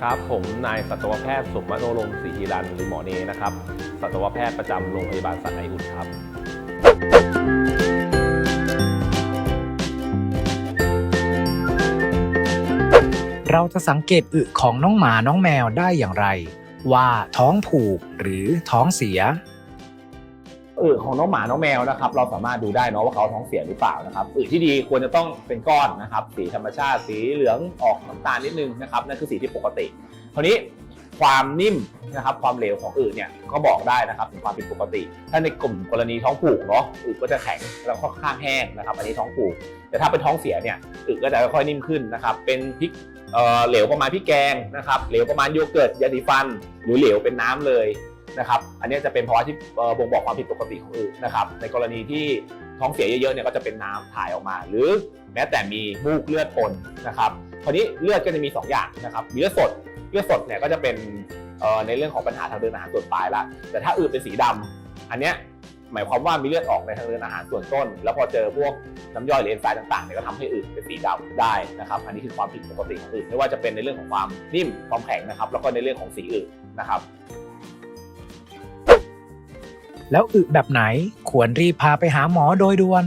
ครับ ผมนายสัตวแพทย์สมมโนรมศรีฮิรันหรือหมอเนนะครับ สัตวแพทย์ประจำโรงพยาบาลสัตว์ไออุ่นครับ เราจะสังเกตอึของน้องหมาน้องแมวได้อย่างไร ว่าท้องผูกหรือท้องเสีย อึของน้องหมาน้องแมวนะครับ เราสามารถดูได้เนาะว่าเขาท้องเสียหรือเปล่านะครับอึที่ดีควรจะต้องเป็นก้อนนะครับ สีธรรมชาติสีเหลืองออกน้ำตาลนิดนึงนะครับนั่นคือสีที่ปกติคราวนี้ความนิ่มนะครับความเหลวของอึเนี่ยก็บอกได้นะครับถึงความผิดปกติ ถ้าในกลุ่มกรณีท้องผูกเนาะอึก็จะแข็งแล้วค่อนข้างแห้งนะครับ อันนี้ท้องผูก แต่ถ้าเป็นท้องเสียเนี่ยอึก็จะค่อยๆนิ่มขึ้นนะครับ เป็นพริกเเหลวประมาณพริกแกงนะครับเหลวประมาณโยเกิร์ตยาสีฟัน หรือเหลวเป็นน้ำเลย นะครับ อันนี้จะเป็นภาวะที่บ่งบอกความผิดปกติของอึนะครับ ในกรณีที่ท้องเสียเยอะๆเนี่ยก็จะเป็นน้ำถ่ายออกมา หรือแม้แต่มีมูกเลือดปนนะครับคราวนี้เลือดก็จะมี 2 อย่างนะครับมีเลือดสดเลือดสดเนี่ยก็จะเป็นในเรื่องของปัญหาทางเดินอาหารส่วนปลายละแต่ถ้าอึเป็นสีดำอันเนี้ยหมายความว่ามีเลือดออกในทางเดินอาหารส่วนต้น แล้วพอเจอพวกน้ำย่อยหรือเอนไซม์ต่างๆเนี่ยก็ทำให้อึเป็นสีดำได้นะครับ อันนี้คือความผิดปกติของอึไม่ว่าจะเป็นในเรื่องของความนิ่มความแข็งนะครับ แล้วก็ในเรื่องของสีอึนะครับ แล้วอึแบบไหนควรรีบพาไปหาหมอโดยด่วน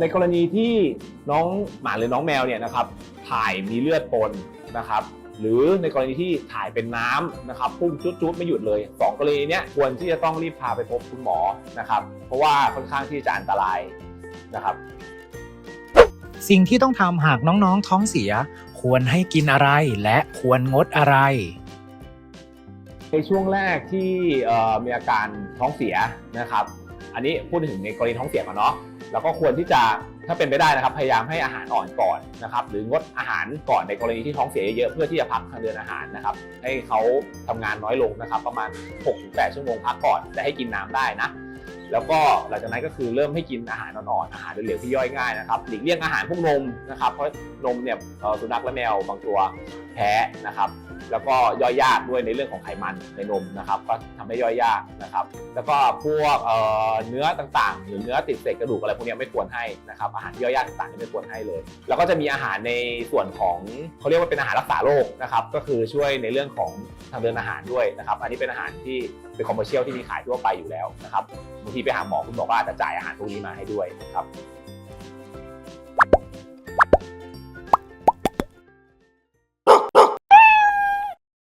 ในกรณีที่น้องหมาหรือน้องแมวเนี่ยนะครับถ่ายมีเลือดปนนะครับ หรือในกรณีที่ถ่ายเป็นน้ำนะครับพุ่งจุดๆไม่หยุดเลยสองกรณีเนี้ยควรที่จะต้องรีบพาไปพบคุณหมอนะครับ เพราะว่าค่อนข้างที่จะอันตรายนะครับ สิ่งที่ต้องทำหากน้องๆท้องเสีย ควรให้กินอะไรและควรงดอะไร ในช่วงแรกที่มีอาการท้องเสียนะครับ อันนี้พูดถึงในกรณีท้องเสียก่อนเนาะแล้วก็ควรที่จะถ้าเป็นไปได้นะครับ พยายามให้อาหารอ่อนก่อนนะครับ หรืองดอาหารก่อนในกรณีที่ท้องเสียเยอะๆเพื่อที่จะพักทางเดินอาหารนะครับ ให้เขาทำงานน้อยลงนะครับ ประมาณ 6-8 ชั่วโมงพักก่อนแต่ให้กินน้ำได้นะ แล้วก็หลังจากนั้นก็คือเริ่มให้กินอาหารอ่อนๆอาหารเหลวๆที่ย่อยง่ายนะครับหลีกเลี่ยงอาหารพวกนมนะครับเพราะนมเนี่ยสุนัขและแมวบางตัวแพ้นะครับ แล้วก็ย่อยยากด้วยในเรื่องของไขมันในนมนะครับ ก็ทำให้ย่อยยากนะครับ แล้วก็พวกเเนื้อต่างๆ หรือเนื้อติดเศษกระดูกอะไรพวกนี้ไม่ควรให้นะครับอาหารที่ย่อยยากต่างๆไม่ควรให้เลย แล้วก็จะมีอาหารในส่วนของเขาเรียกว่าเป็นอาหารรักษาโรคนะครับ ก็คือช่วยในเรื่องของทางเดินอาหารด้วยนะครับ อันนี้เป็นอาหารที่ เป็นคอมเมอร์เชียลที่มีขายทั่วไปอยู่แล้วนะครับบางทีไปหาหมอคุณหมอก็อาจจะจ่ายอาหารพวกนี้มาให้ด้วยนะครับ